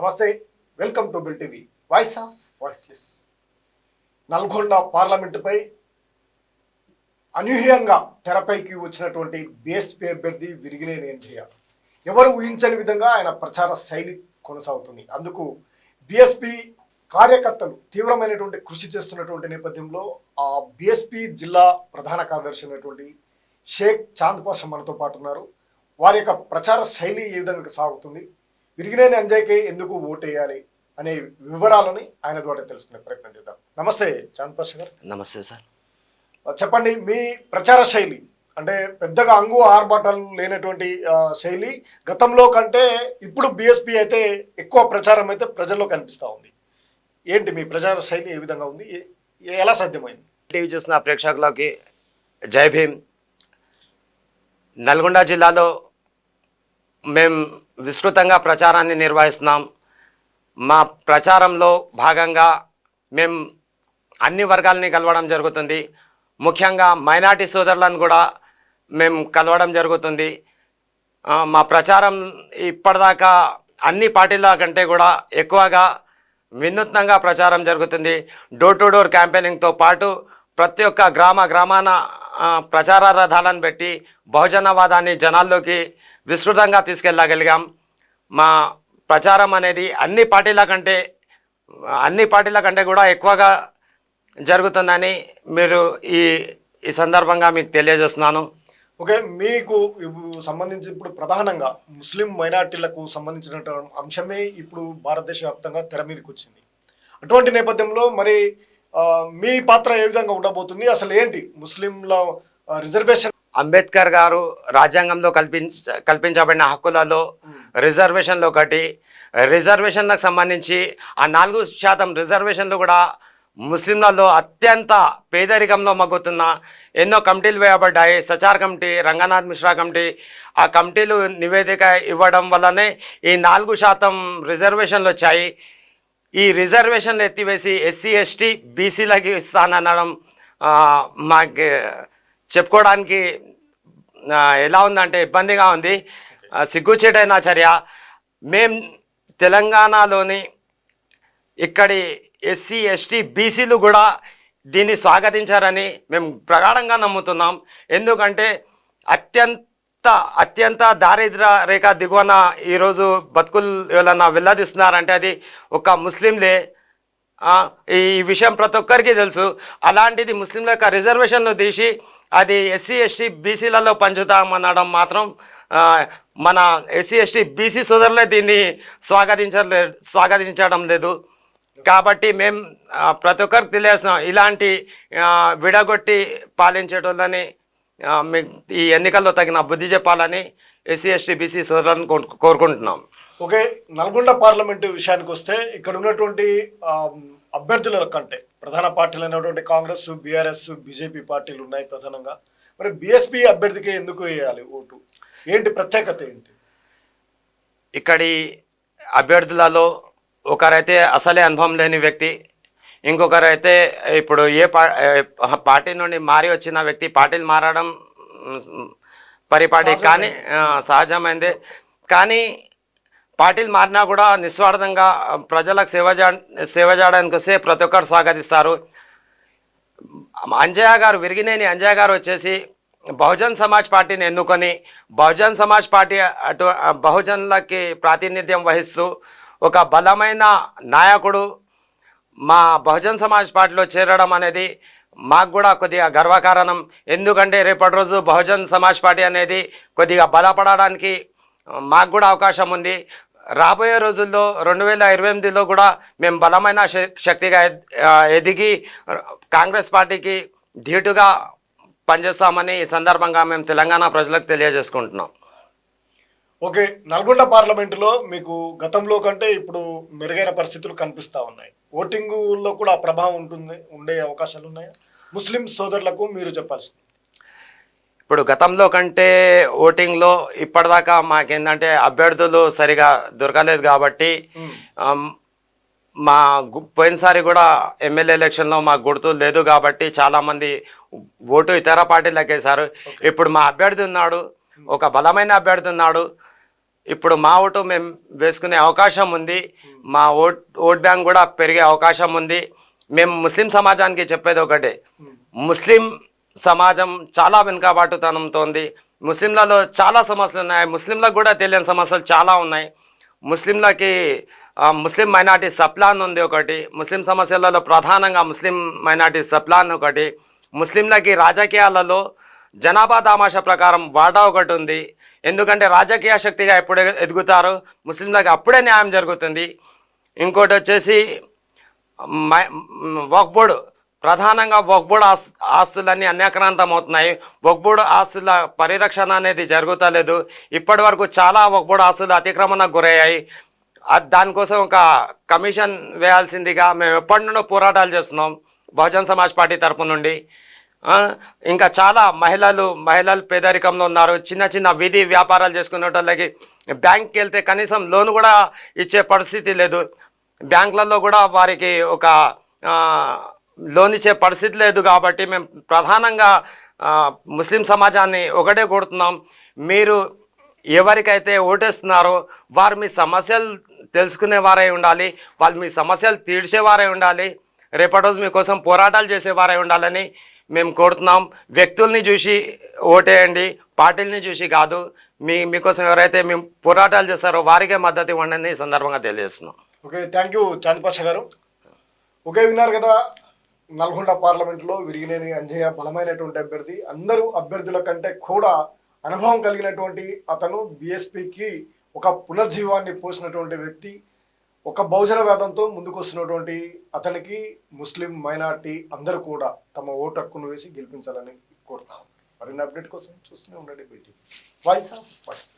నమస్తే welcome to bill TV. Voice of voiceless. Nalgonda పార్లమెంటుపై అనూహ్యంగా తెరపైకి వచ్చినటువంటి బీఎస్పీ అభ్యర్థి విరిగినేని ఎన్టీఆర్ ఎవరు ఊహించని విధంగా ఆయన ప్రచార శైలి కొనసాగుతుంది. అందుకు బీఎస్పీ కార్యకర్తలు తీవ్రమైనటువంటి కృషి చేస్తున్నటువంటి నేపథ్యంలో ఆ బీఎస్పీ జిల్లా ప్రధాన కార్యదర్శి అయినటువంటి షేక్ చాంద్ పాషా మనతో పాటు ఉన్నారు. వారి యొక్క ప్రచార శైలి ఏ విధంగా సాగుతుంది? విరిగినేని అంజయ్కే ఎందుకు ఓటేయాలి అనే వివరాలని ఆయన ద్వారా తెలుసుకునే ప్రయత్నం చేద్దాం. నమస్తే చాంద్ పాషా గారు నమస్తే సార్. చెప్పండి మీ ప్రచార శైలి అంటే పెద్దగా అంగు ఆర్భాటాలు లేనటువంటి శైలి గతంలో కంటే ఇప్పుడు బీఎస్పీ అయితే ఎక్కువ ప్రచారం అయితే ప్రజల్లో కనిపిస్తూ ఉంది. ఏంటి మీ ప్రచార శైలి ఏ విధంగా ఉంది? ఎలా సాధ్యమైంది? టీవీ చూసిన ప్రేక్షకులకి జై భీమ్. నల్గొండ జిల్లాలో మేము విస్తృతంగా ప్రచారాన్ని నిర్వహిస్తున్నాం. మా ప్రచారంలో భాగంగా మేము అన్ని వర్గాలని కలవడం జరుగుతుంది. ముఖ్యంగా మైనార్టీ సోదరులను కూడా మేము కలవడం జరుగుతుంది. మా ప్రచారం ఇప్పటిదాకా అన్ని పార్టీల కంటే కూడా ఎక్కువగా వినూత్నంగా ప్రచారం జరుగుతుంది. డోర్ టు డోర్ క్యాంపెయినింగ్తో పాటు ప్రతి ఒక్క గ్రామ గ్రామాన ప్రచార రథాలను పెట్టి బహుజనవాదాన్ని జనాల్లోకి విస్తృతంగా తీసుకెళ్ళగలిగాం. మా ప్రచారం అనేది అన్ని పార్టీల కంటే అన్ని పార్టీల కంటే కూడా ఎక్కువగా జరుగుతుందని మీరు ఈ ఈ సందర్భంగా మీకు తెలియజేస్తున్నాను. ఓకే మీకు సంబంధించి ఇప్పుడు ప్రధానంగా ముస్లిం మైనార్టీలకు సంబంధించిన అంశమే ఇప్పుడు భారతదేశ వ్యాప్తంగా తెర మీదకి వచ్చింది. అటువంటి నేపథ్యంలో మరి మీ పాత్ర ఏ విధంగా ఉండబోతుంది? అసలు ఏంటి ముస్లింల రిజర్వేషన్ అంబేద్కర్ గారు రాజ్యాంగంలో కల్పించ కల్పించబడిన హక్కులలో రిజర్వేషన్లు ఒకటి. రిజర్వేషన్లకు సంబంధించి ఆ నాలుగు శాతం రిజర్వేషన్లు కూడా ముస్లింలలో అత్యంత పేదరికంలో మగ్గుతున్న ఎన్నో కమిటీలు వేయబడ్డాయి. Sachar committee Ranganath Mishra committee. ఆ కమిటీలు నివేదిక ఇవ్వడం వల్లనే ఈ నాలుగు శాతం రిజర్వేషన్లు వచ్చాయి. ఈ రిజర్వేషన్లు ఎత్తివేసి ఎస్సీ ఎస్టీ బీసీలకి ఇస్తాననడం మాకు చెప్పుకోవడానికి ఎలా ఉందంటే ఇబ్బందిగా ఉంది. సిగ్గుచేటైన చర్య. మేం తెలంగాణలోని ఇక్కడి ఎస్సీ ఎస్టీ బీసీలు కూడా దీన్ని స్వాగతించారని మేము ప్రగాఢంగా నమ్ముతున్నాం. ఎందుకంటే అత్యంత అత్యంత దారిద్ర రేఖ దిగువన ఈరోజు బతుకులు ఎవరన్నా వెళ్ళదీస్తున్నారంటే అది ఒక ముస్లింలే. ఈ విషయం ప్రతి ఒక్కరికి తెలుసు. అలాంటిది ముస్లింల యొక్క రిజర్వేషన్లు తీసి అది ఎస్సీ ఎస్టీ బీసీలలో పంచుతామనడం మాత్రం మన ఎస్సీ ఎస్టీ బీసీ సోదరులే దీన్ని స్వాగతించలే స్వాగతించడం లేదు. కాబట్టి మేము ప్రతి ఒక్కరికి తెలియస్తున్నాం ఇలాంటి విడగొట్టి పాలించేటోళ్ళని ఈ ఎన్నికల్లో తగిన బుద్ధి చెప్పాలని ఎస్సీ ఎస్టీ బీసీ సోదరులను కోరుకుంటున్నాం. ఓకే నల్గొండ పార్లమెంటు విషయానికి వస్తే ఇక్కడ ఉన్నటువంటి అభ్యర్థుల కంటే ప్రధాన పార్టీలు అయినటువంటి కాంగ్రెస్ బీఆర్ఎస్ బీజేపీ పార్టీలు ఉన్నాయి ప్రధానంగా. మరి బీఎస్పీ అభ్యర్థికి ఎందుకు వేయాలి ఓటు? ఏంటి ప్రత్యేకత ఏంటి? ఇక్కడి అభ్యర్థులలో ఒకరైతే అసలే అనుభవం లేని వ్యక్తి ఇంకొకరైతే ఇప్పుడు ఏ పార్టీ నుండి మారి వచ్చిన వ్యక్తి పార్టీలు మారడం పరిపాటి కానీ సహజమైందే. కానీ పార్టీలు మారినా కూడా నిస్వార్థంగా ప్రజలకు సేవ సేవ చేయడానికి వస్తే ప్రతి ఒక్కరు స్వాగతిస్తారు. అంజయ్య గారు విరిగినేని అంజయ్య గారు వచ్చేసి బహుజన్ సమాజ్ పార్టీని ఎన్నుకొని బహుజన్ సమాజ్ పార్టీ అటు బహుజన్లకి ప్రాతినిధ్యం వహిస్తూ ఒక బలమైన నాయకుడు మా బహుజన్ సమాజ్ పార్టీలో చేరడం అనేది మాకు కూడా కొద్దిగా గర్వకారణం. ఎందుకంటే రేపటి రోజు బహుజన్ సమాజ్ పార్టీ అనేది కొద్దిగా బలపడడానికి మాకు కూడా అవకాశం ఉంది. రాబోయే రోజుల్లో రెండు వేల ఇరవై ఎనిమిదిలో కూడా మేము బలమైన శ- శక్తిగా ఎదిగి కాంగ్రెస్ పార్టీకి ధీటుగా పనిచేస్తామని ఈ సందర్భంగా మేము తెలంగాణ ప్రజలకు తెలియజేసుకుంటున్నాం. ఓకే నల్గొండ పార్లమెంటులో మీకు గతంలో కంటే ఇప్పుడు మెరుగైన పరిస్థితులు కనిపిస్తా ఉన్నాయి. ఓటింగులో కూడా ప్రభావం ఉంటుంది ఉండే అవకాశాలు ఉన్నాయా? ముస్లిం సోదరులకు మీరు చెప్పాల్సింది. ఇప్పుడు గతంలో కంటే ఓటింగ్లో ఇప్పటిదాకా మాకేంటంటే అభ్యర్థులు సరిగా దొరకలేదు కాబట్టి మా పోయినసారి కూడా ఎమ్మెల్యే ఎలక్షన్లో మాకు గుర్తు లేదు కాబట్టి చాలామంది ఓటు ఇతర పార్టీలకు వేశారు ఇప్పుడు మా అభ్యర్థి ఉన్నాడు ఒక బలమైన అభ్యర్థి ఉన్నాడు. ఇప్పుడు మా ఓటు మేము వేసుకునే అవకాశం ఉంది మా ఓట్ ఓట్ బ్యాంక్ కూడా పెరిగే అవకాశం ఉంది. మేము ముస్లిం సమాజానికి చెప్పేది ఒకటే ముస్లిం సమాజం చాలా వెనుకబాటుతనంతో ఉంది ముస్లింలలో చాలా సమస్యలు ఉన్నాయి. ముస్లింలకు కూడా తెలియని సమస్యలు చాలా ఉన్నాయి. ముస్లింలకి ముస్లిం మైనార్టీ సప్లాన్ ఉంది ఒకటి. ముస్లిం సమస్యలలో ప్రధానంగా ముస్లిం మైనార్టీ సప్లాన్ ఒకటి. ముస్లింలకి రాజకీయాలలో జనాభా దామాషా ప్రకారం వాటా ఒకటి ఉంది. ఎందుకంటే రాజకీయ శక్తిగా ఎప్పుడు ఎదుగుతారో? ముస్లింలకు అప్పుడే న్యాయం జరుగుతుంది. ఇంకోటి వచ్చేసి మై- వక్ఫ్ బోర్డు ప్రధానంగా వక్ఫ్ ఆస్ ఆస్తులన్నీ అన్యాక్రాంతం అవుతున్నాయి వక్ఫ్ ఆస్తుల పరిరక్షణ అనేది జరుగుతలేదు. ఇప్పటి వరకు చాలా వక్ఫ్ ఆస్తులు అతిక్రమణకు గురయ్యాయి. దానికోసం ఒక కమిషన్ వేయాల్సిందిగా మేము ఎప్పటి నుండో పోరాటాలు చేస్తున్నాం బహుజన్ సమాజ్ పార్టీ తరపు నుండి. ఇంకా చాలా మహిళలు మహిళలు పేదరికంలో ఉన్నారు. చిన్న చిన్న వీధి వ్యాపారాలు చేసుకునే వాళ్ళకి బ్యాంక్కి వెళ్తే కనీసం లోన్ కూడా ఇచ్చే పరిస్థితి లేదు. బ్యాంకులలో కూడా వారికి ఒక లోన్ ఇచ్చే పరిస్థితి లేదు కాబట్టి మేము ప్రధానంగా ముస్లిం సమాజాన్ని ఒకటే కొడుతున్నాం మీరు ఎవరికైతే ఓటేస్తున్నారో వారు మీ సమస్యలు తెలుసుకునేవారై ఉండాలి వాళ్ళు మీ సమస్యలు తీర్చేవారై ఉండాలి రేపటి రోజు మీకోసం పోరాటాలు చేసేవారై ఉండాలని మేము కోరుతున్నాం. వ్యక్తుల్ని చూసి ఓటేయండి పార్టీలని చూసి కాదు మీ మీకోసం ఎవరైతే మేము పోరాటాలు చేస్తారో వారికే మద్దతు ఇవ్వండి ఈ సందర్భంగా తెలియజేస్తున్నాం. ఓకే థ్యాంక్ యూ చాంద్ గారు. ఓకే విన్నారు కదా నల్గొండ పార్లమెంట్లో విరిగినేని అంజయ్య బలమైనటువంటి అభ్యర్థి. అందరూ అభ్యర్థుల కంటే కూడా అనుభవం కలిగినటువంటి అతను బీఎస్పీకి ఒక పునర్జీవాన్ని పోసినటువంటి వ్యక్తి. ఒక బహుజన వేదంతో అతనికి ముస్లిం మైనార్టీ అందరూ కూడా తమ ఓటు హక్కును వేసి గెలిపించాలని కోరుతాం మరిన్ని అప్డేట్ కోసం చూస్తూనే ఉండండి బీటీ వాయిస్ ఆఫ్ వాయిస్